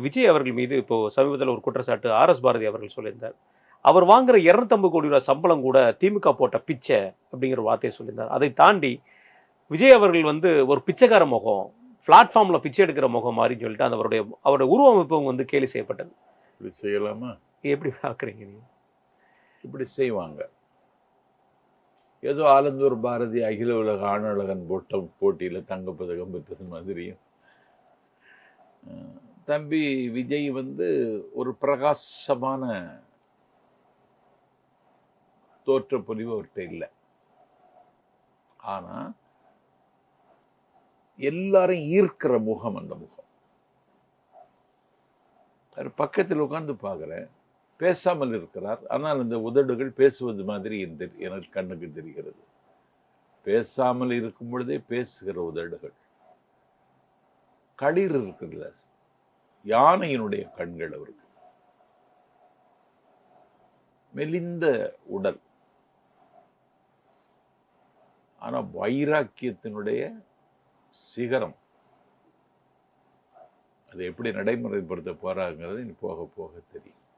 விஜய் அவர்கள் மீது இப்போ சமீபத்தில் ஒரு குற்றச்சாட்டு ஆர் எஸ் பாரதி அவர்கள் சொல்லியிருந்தார். அவர் வாங்குற இரநூத்தம்பது கோடி ரூபாய் சம்பளம் கூட திமுக போட்ட பிச்சை அப்படிங்கிற வார்த்தையை சொல்லியிருந்தார். அதை தாண்டி விஜய் அவர்கள் வந்து ஒரு பிச்சைக்கார முகம் பிளாட்ஃபார்ம்ல பிச்சை எடுக்கிற முகம் மாதிரின்னு சொல்லிட்டு அந்த அவருடைய அவருடைய உருவமைப்பு வந்து கேலி செய்யப்பட்டது. இப்படி செய்யலாமா? எப்படி பார்க்குறீங்க நீங்க? இப்படி செய்வாங்க. ஏதோ ஆலந்தூர் பாரதி அகில உலக ஆணழகன் போட்டம் போட்டியில் தங்கப்பதக்கம் பெற்றது மாதிரியும். தம்பி விஜய் வந்து ஒரு பிரகாசமான தோற்ற பொலிவு அவர்கிட்ட இல்லை. ஆனா எல்லாரையும் ஈர்க்கிற முகம் அந்த முகம். அவர் பக்கத்தில் உட்கார்ந்து பார்க்குறேன். பேசாமல் இருக்கிறார். ஆனால் அந்த உதடுகள் பேசுவது மாதிரி எனக்கு கண்ணுக்கு தெரிகிறது. பேசாமல் இருக்கும் பொழுதே பேசுகிற உதடுகள். களிர் இருக்குல்ல யானையினுடைய கண்கள் அவருக்கு. மெலிந்த உடல். ஆனா வைராக்கியத்தினுடைய சிகரம். அதை எப்படி நடைமுறைப்படுத்த போறாங்கிறது இனி போக போக தெரியும்.